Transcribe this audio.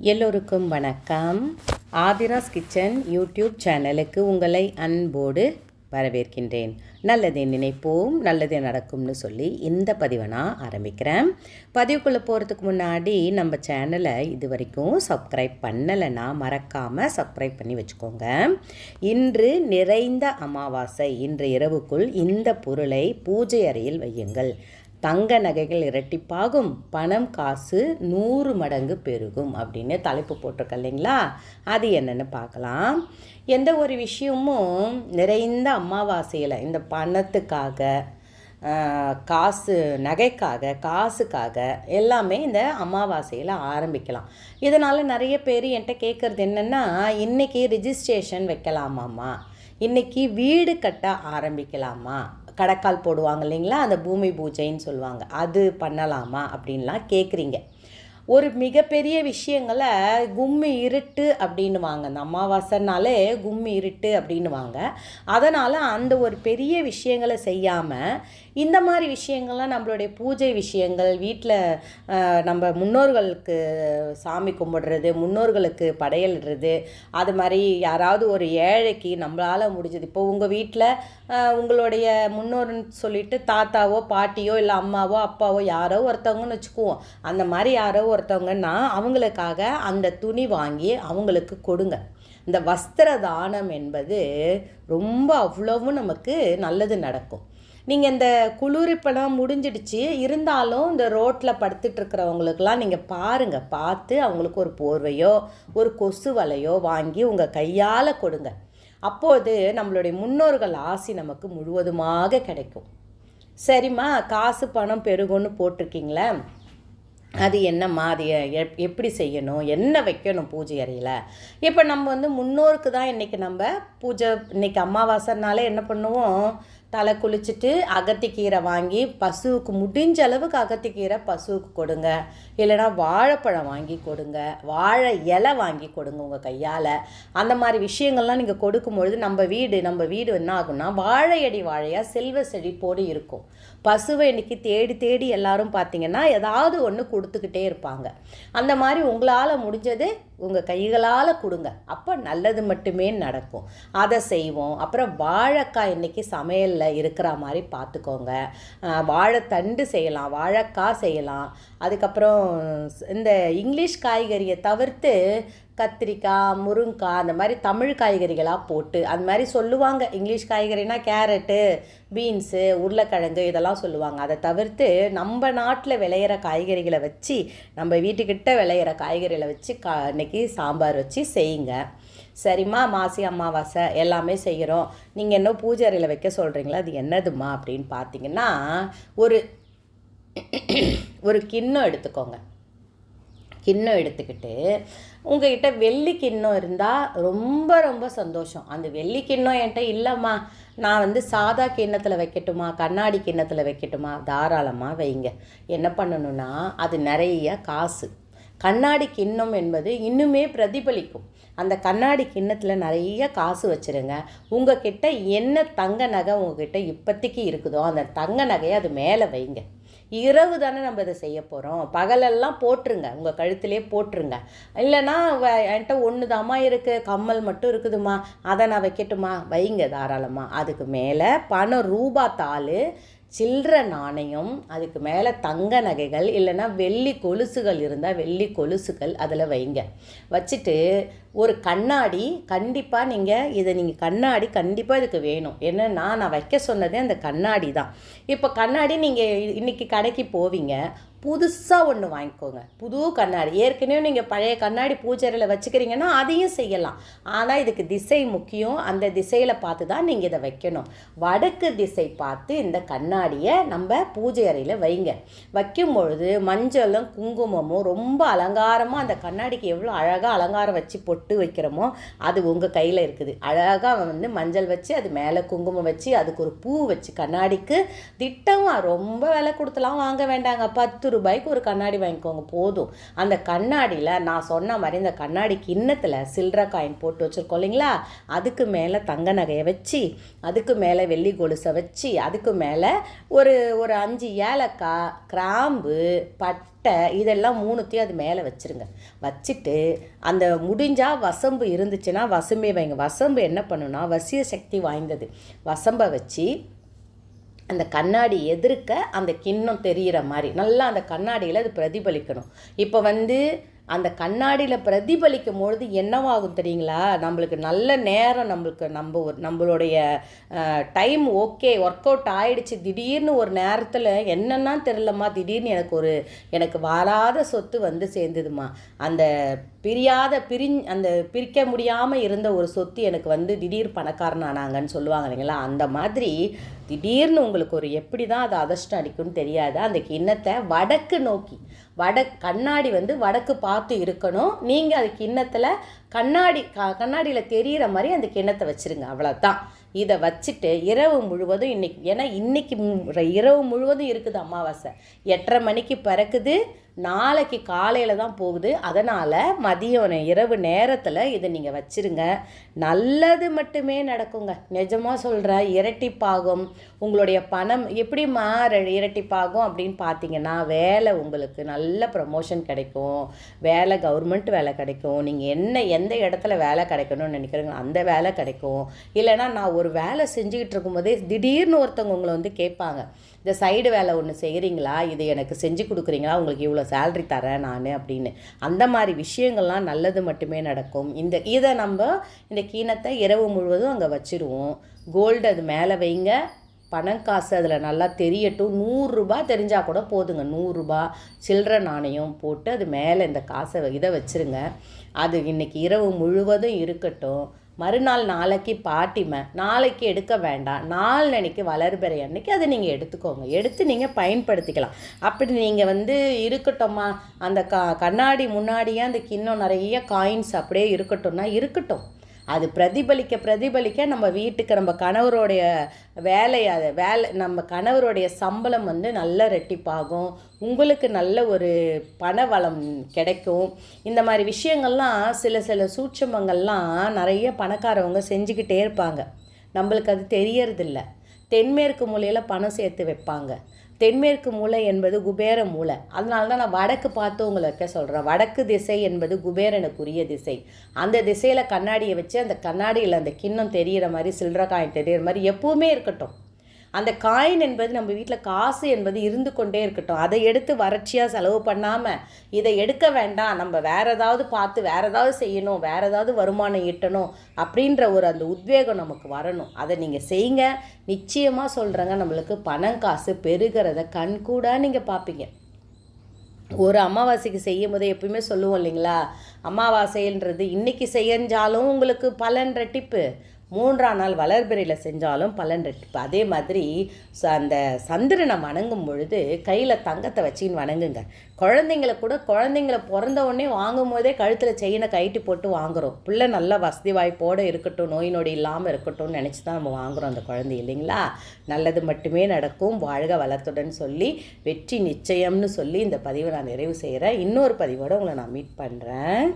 எல்லோருக்கும் வணக்கம். Aadhira's kitchen YouTube சேனலுக்கு உங்களை அன்போடு வரவேற்கின்றேன். நல்லதே நினைப்போம் நல்லதே நடக்கும்னு சொல்லி இந்த பதிவை நான் ஆரம்பிக்கிறேன். பதிவுக்குள்ளே போகிறதுக்கு முன்னாடி நம்ம சேனலை இது வரைக்கும் சப்ஸ்கிரைப் பண்ணலைன்னா மறக்காமல் சப்ஸ்கிரைப் பண்ணி வச்சுக்கோங்க. இன்று நிறைந்த அமாவாசை இன்று இரவுக்குள் இந்த பொருளை பூஜை அறையில் வையுங்கள். தங்க நகைகள் இரட்டிப்பாகும். பணம் காசு நூறு மடங்கு பெருகும் அப்படின்னு தலைப்பு போட்டிருக்க இல்லைங்களா? அது என்னென்னு பார்க்கலாம். எந்த ஒரு விஷயமும் நிறைந்த அமாவாசையில் இந்த பணத்துக்காக காசு நகைக்காக காசுக்காக எல்லாமே இந்த அமாவாசையில் ஆரம்பிக்கலாம். இதனால் நிறைய பேர் என்கிட்ட கேட்குறது என்னென்னா இன்றைக்கி ரிஜிஸ்ட்ரேஷன் வைக்கலாமாம்மா? இன்றைக்கி வீடு கட்ட ஆரம்பிக்கலாமா? கடக்கால் போடுவாங்க இல்லைங்களா? அந்த பூமி பூஜைன்னு சொல்லுவாங்க. அது பண்ணலாமா அப்படின்லாம் கேட்குறீங்க ஒரு மிகப்பெரிய விஷயங்களை கும்மி இருட்டு அப்படின்னுவாங்க. அந்த அமாவாசைனாலே கும்மி இருட்டு அப்படின்னுவாங்க. அதனால் அந்த ஒரு பெரிய விஷயங்களை செய்யாமல் இந்த மாதிரி விஷயங்கள்லாம் நம்மளுடைய பூஜை விஷயங்கள் வீட்டில் நம்ம முன்னோர்களுக்கு சாமி கும்பிடுறது முன்னோர்களுக்கு படையலிடுறது அது மாதிரி யாராவது ஒரு ஏழைக்கு நம்மளால் முடிஞ்சது. இப்போ உங்கள் வீட்டில் உங்களுடைய முன்னோர்னு சொல்லிட்டு தாத்தாவோ பாட்டியோ இல்லை அம்மாவோ அப்பாவோ யாரோ ஒருத்தவங்கன்னு வச்சுக்குவோம். அந்த மாதிரி யாரோ ஒருத்தவங்கன்னா அவங்களுக்காக அந்த துணி வாங்கி அவங்களுக்கு கொடுங்க. இந்த வஸ்திர தானம் என்பது ரொம்ப அவ்வளவும் நமக்கு நல்லது நடக்கும். நீங்கள் இந்த குளிர்ப்பெல்லாம் முடிஞ்சிடுச்சு. இருந்தாலும் இந்த ரோட்டில் படுத்துட்டு இருக்கிறவங்களுக்கெல்லாம் நீங்கள் பாருங்கள் பார்த்து அவங்களுக்கு ஒரு போர்வையோ ஒரு கொசு வலையோ வாங்கி உங்கள் கையால் கொடுங்க. அப்போது நம்மளுடைய முன்னோர்கள் ஆசி நமக்கு முழுவதுமாக கிடைக்கும். சரிம்மா காசு பணம் பெருகும்னு போட்டிருக்கீங்களே? அது என்னம்மா? அது எப்- எப்படி செய்யணும்? என்ன வைக்கணும் பூஜை அறையில்? இப்போ நம்ம வந்து முன்னோருக்கு தான் இன்றைக்கி நம்ம பூஜை இன்னைக்கு அமாவாசைனாலே என்ன பண்ணுவோம்? தலை குளிச்சுட்டு அகத்திக்கீரை வாங்கி பசுவுக்கு முடிஞ்ச அளவுக்கு அகத்திக்கீரை பசுவுக்கு கொடுங்க. இல்லைனா வாழைப்பழம் வாங்கி கொடுங்க. வாழை இலை வாங்கி கொடுங்க உங்கள் கையால். அந்த மாதிரி விஷயங்கள்லாம் நீங்கள் கொடுக்கும்பொழுது நம்ம வீடு நம்ம வீடு என்ன ஆகும்னா வாழையடி வாழையாக செல்வ செழிப்போடு இருக்கும். பசுவை இன்னைக்கு தேடி தேடி எல்லாரும் பார்த்தீங்கன்னா ஏதாவது ஒன்று கொடுத்துக்கிட்டே இருப்பாங்க. அந்த மாதிரி உங்களால் முடிஞ்சது உங்கள் கைகளால் கொடுங்க. அப்போ நல்லது மட்டுமே நடக்கும். அதை செய்வோம். அப்புறம் வாழைக்காய் இன்றைக்கி சமையலில் இருக்கிற மாதிரி பார்த்துக்கோங்க வாழைத்தண்டு செய்யலாம் வாழைக்காய் செய்யலாம். அதுக்கப்புறம் இந்த இங்கிலீஷ் காய்கறியை தவிர்த்து கத்திரிக்காய் முருங்காய் அந்த மாதிரி தமிழ் காய்கறிகளாக போட்டு அந்த மாதிரி சொல்லுவாங்க. இங்கிலீஷ் காய்கறினா கேரட்டு பீன்ஸு உருளைக்கிழங்கு இதெல்லாம் சொல்லுவாங்க. அதை தவிர்த்து நம்ம நாட்டில் விளையிற காய்கறிகளை வச்சு நம்ம வீட்டுக்கிட்ட விளையிற காய்கறிகளை வச்சு கா இன்றைக்கி சாம்பார் வச்சு செய்யுங்க. சரிம்மா மாசி அமாவாசை எல்லாமே செய்கிறோம். நீங்கள் என்ன பூஜை அறையில் வைக்க சொல்கிறீங்களா அது என்னதுமா அப்படின்னு பார்த்தீங்கன்னா ஒரு ஒரு கிண்ணம் எடுத்துக்கோங்க. கிண்ணம் எடுத்துக்கிட்டு உங்ககிட்ட வெள்ளி கிண்ணம் இருந்தால் ரொம்ப ரொம்ப சந்தோஷம். அந்த வெள்ளி கிண்ணம் என்கிட்ட இல்லைம்மா நான் வந்து சாதா கிண்ணத்தில் வைக்கட்டுமா கண்ணாடி கிண்ணத்தில் வைக்கட்டுமா தாராளமாக வைங்க. என்ன பண்ணணும்னா அது நிறைய காசு. கண்ணாடி கிண்ணம் என்பது இன்னுமே பிரதிபலிக்கும். அந்த கண்ணாடி கிண்ணத்தில் நிறைய காசு வச்சுருங்க. உங்ககிட்ட என்ன தங்க நகை உங்ககிட்ட இப்போதைக்கு இருக்குதோ அந்த தங்க நகையை அது மேலே வைங்க. இரவு தானே நம்ம இதை செய்ய போகிறோம் பகலெல்லாம் போட்டுருங்க உங்கள் கழுத்திலே போட்டுருங்க இல்லைன்னா வ- என்கிட்ட ஒன்று தாம்மா இருக்குது கம்மல் மட்டும் இருக்குதுமா அதை நான் வைக்கட்டுமா? வைங்க தாராளமாக அதுக்கு மேலே பணம் ரூபா தாள் சில்லற நாணயம் அதுக்கு மேலே தங்க நகைகள் இல்லைன்னா வெள்ளி கொலுசுகள் இருந்தால் வெள்ளி கொலுசுகள் அதில் வைங்க. வச்சுட்டு ஒரு கண்ணாடி கண்டிப்பாக நீங்கள் இதை நீங்கள் கண்ணாடி கண்டிப்பாக இதுக்கு வேணும். ஏன்னா நான் வைக்க சொன்னதே அந்த கண்ணாடி தான். இப்போ கண்ணாடி நீங்கள் இன்றைக்கி கடைக்கு போவீங்க புதுசாக ஒன்று வாங்கிக்கோங்க. புது கண்ணாடி. ஏற்கனவே நீங்கள் பழைய கண்ணாடி பூஜையில் வச்சுக்கிறீங்கன்னா அதையும் செய்யலாம். ஆனால் இதுக்கு திசை முக்கியம். அந்த திசையில் பார்த்து தான் நீங்கள் இதை வைக்கணும். வடக்கு திசை பார்த்து இந்த கண்ணாடியை நம்ம பூஜை அறையில் வைங்க. வைக்கும் பொழுது மஞ்சளும் குங்குமமும் ரொம்ப அலங்காரமாக அந்த கண்ணாடிக்கு எவ்வளோ அழகாக அலங்காரம் வச்சு பொட்டு வைக்கிறோமோ அது உங்கள் கையில் இருக்குது. அழகாக வந்து மஞ்சள் வச்சு அது மேலே குங்குமம் வச்சு அதுக்கு ஒரு பூ வச்சு கண்ணாடிக்கு திட்டமாக ரொம்ப விலை கொடுத்துலாம் வாங்க வேண்டாங்க. பத்து பத்து ரூபாய்க்கு ஒரு கண்ணாடி வாங்கிக்கோங்க போதும். அந்த கண்ணாடியில் நான் சொன்ன மாதிரி இந்த கண்ணாடி கிண்ணத்தில் சில்லற காயின் போட்டு வச்சுருக்கோம் இல்லைங்களா? அதுக்கு மேலே தங்க நகையை வச்சு அதுக்கு மேலே வெள்ளி கொலுசை வச்சு அதுக்கு மேலே ஒரு ஒரு அஞ்சு ஏலக்காய் கிராம்பு பட்டை இதெல்லாம் மூணுத்தையும் அது மேலே வச்சுருங்க. வச்சுட்டு அந்த முடிஞ்சால் வசம்பு இருந்துச்சுன்னா வசம்பே வைங்க. வசம்பு என்ன பண்ணுன்னா வசிய சக்தி வாய்ந்தது. வசம்பை வச்சு அந்த கண்ணாடி எதிர்க்க அந்த கிண்ணம் தெரிகிற மாதிரி. நல்லா அந்த கண்ணாடியில் அது பிரதிபலிக்கணும். இப்போ வந்து அந்த கண்ணாடியில் பிரதிபலிக்கும் பொழுது என்னவாகும் தெரியுங்களா? நம்மளுக்கு நல்ல நேரம் நம்மளுக்கு நம்ம ஒரு நம்மளுடைய டைம் ஓகே ஒர்க் அவுட் ஆகிடுச்சு திடீர்னு ஒரு நேரத்தில் என்னென்னா தெரிலம்மா திடீர்னு எனக்கு ஒரு எனக்கு வராத சொத்து வந்து சேர்ந்ததுமா அந்த பிரியாத பிரி அந்த பிரிக்க முடியாமல் இருந்த ஒரு சொத்து எனக்கு வந்து திடீர் பணக்காரன் ஆனாங்கன்னு சொல்லுவாங்க இல்லைங்களா? அந்த மாதிரி திடீர்னு உங்களுக்கு ஒரு எப்படி தான் அது அதிர்ஷ்டம் அடிக்கும்னு தெரியாது. அந்த கிண்ணத்தை வடக்கு நோக்கி வட கண்ணாடி வந்து வடக்கு பார்த்து இருக்கணும். நீங்கள் அது கிண்ணத்தில் கண்ணாடி க கண்ணாடியில் தெரிகிற மாதிரி அந்த கிண்ணத்தை வச்சுருங்க. அவ்வளோதான் இதை வச்சுட்டு இரவு முழுவதும் இன்னைக்கு ஏன்னா இன்னைக்கு இரவு முழுவதும் இருக்குது அமாவாசை. எட்டரை மணிக்கு பிறக்குது. நாளைக்கு காலையில் தான் போகுது. அதனால் மதியம் இரவு நேரத்தில் இதை நீங்கள் வச்சுருங்க. நல்லது மட்டுமே நடக்குங்க. நிஜமாக சொல்கிற இரட்டிப்பாகும். உங்களுடைய பணம் எப்படி மாற இரட்டிப்பாகும் அப்படின்னு பார்த்தீங்கன்னா வேலை உங்களுக்கு நல்ல ப்ரமோஷன் கிடைக்கும். வேலை கவர்மெண்ட் வேலை கிடைக்கும். நீங்கள் என்ன எந்த இடத்துல வேலை கிடைக்கணும்னு நினைக்கிறீங்க அந்த வேலை கிடைக்கும். இல்லைன்னா நான் ஒரு வேலை செஞ்சுக்கிட்டு இருக்கும்போதே திடீர்னு ஒருத்தவங்க உங்களை வந்து கேட்பாங்க. இந்த சைடு வேலை ஒன்று செய்கிறீங்களா இது எனக்கு செஞ்சு கொடுக்குறீங்களா? உங்களுக்கு இவ்வளோ சேல்ரி தரேன் நான் அப்படின்னு. அந்த மாதிரி விஷயங்கள்லாம் நல்லது மட்டுமே நடக்கும். இந்த இதை நம்ம இந்த கீணத்தை இரவு முழுவதும் அங்கே வச்சிருவோம். கோல்டு அது மேலே வைங்க. பணம் காசு அதில் நல்லா தெரியட்டும். நூறுரூபா தெரிஞ்சால் கூட போதுங்க. நூறுரூபா சில்லற நாணயம் போட்டு அது மேலே இந்த காசை இதை வச்சுருங்க. அது இன்னைக்கு இரவு முழுவதும் இருக்கட்டும். மறுநாள் நாளைக்கு பாட்டிமை நாளைக்கு எடுக்க வேண்டாம் நாளன்னைக்கு வளர்பிறை அன்னைக்கு அதை நீங்கள் எடுத்துக்கோங்க. எடுத்து நீங்கள் பயன்படுத்திக்கலாம். அப்படி நீங்கள் வந்து இருக்கட்டும்மா அந்த க கண்ணாடி முன்னாடியே அந்த கிண்ணம் நிறைய காயின்ஸ் அப்படியே இருக்கட்டும்னா இருக்கட்டும். அது பிரதிபலிக்க பிரதிபலிக்க நம்ம வீட்டுக்கு நம்ம கணவருடைய வேலை அது வேலை நம்ம கணவருடைய சம்பளம் வந்து நல்ல ரெட்டிப்பாகும். உங்களுக்கு நல்ல ஒரு பண வளம் கிடைக்கும். இந்த மாதிரி விஷயங்கள்லாம் சில சில சூட்சமங்கள்லாம் நிறைய பணக்காரவங்க செஞ்சுக்கிட்டே இருப்பாங்க. நம்மளுக்கு அது தெரியறதில்ல. தென்மேற்கு மூலையில் பணம் சேர்த்து வைப்பாங்க. தென்மேற்கு மூலை என்பது குபேர மூலை. அதனால தான் நான் வடக்கு பார்த்து உங்களை வைக்க சொல்கிறேன் வடக்கு திசை என்பது குபேரனுக்குரிய திசை. அந்த திசையில் கண்ணாடியை வச்சு அந்த கண்ணாடியில் அந்த கிண்ணம் தெரியிற மாதிரி சில்லற காயின் தெரியிற மாதிரி எப்பவுமே இருக்கட்டும். அந்த காயின் என்பது நம்ம வீட்டில் காசு என்பது இருந்து கொண்டே இருக்கட்டும். அதை எடுத்து வறட்சியாக செலவு பண்ணாமல் இதை எடுக்க வேண்டாம். நம்ம வேறு ஏதாவது பார்த்து வேறு ஏதாவது செய்யணும். வேறு ஏதாவது வருமானம் ஈட்டணும் அப்படின்ற ஒரு அந்த உத்வேகம் நமக்கு வரணும். அதை நீங்கள் செய்யுங்க நிச்சயமாக சொல்கிறேங்க நம்மளுக்கு பணம் காசு பெருகிறத கண்கூடாக நீங்கள் பார்ப்பீங்க. ஒரு அமாவாசைக்கு செய்யும் போது எப்பயுமே சொல்லுவோம் இல்லைங்களா? அமாவாசைன்றது இன்னைக்கு செஞ்சாலும் உங்களுக்கு பலன் ரெட்டிப்பு. மூன்றாம் நாள் வளர்பிறையில் செஞ்சாலும் பலன் ரெட்டிப்பு அதே மாதிரி ச- அந்த சந்திரனை வணங்கும் பொழுது கையில் தங்கத்தை வச்சின்னு வணங்குங்க. குழந்தைங்கள கூட குழந்தைங்கள பிறந்த உடனே வாங்கும் போதே கழுத்தில் செயினை கைட்டு போட்டு வாங்குறோம். பிள்ளை நல்ல வசதி வாய்ப்போடு இருக்கட்டும் நோய் நொடி இல்லாமல் இருக்கட்டும்னு நினச்சி தான் நம்ம வாங்குறோம் அந்த குழந்தை இல்லைங்களா? நல்லது மட்டுமே நடக்கும். வாழ்க வளத்துடன் சொல்லி வெற்றி நிச்சயம்னு சொல்லி இந்த பதிவை நான் நிறைவு செய்கிறேன் இன்னொரு பதிவோடு உங்களை நான் மீட் பண்ணுறேன்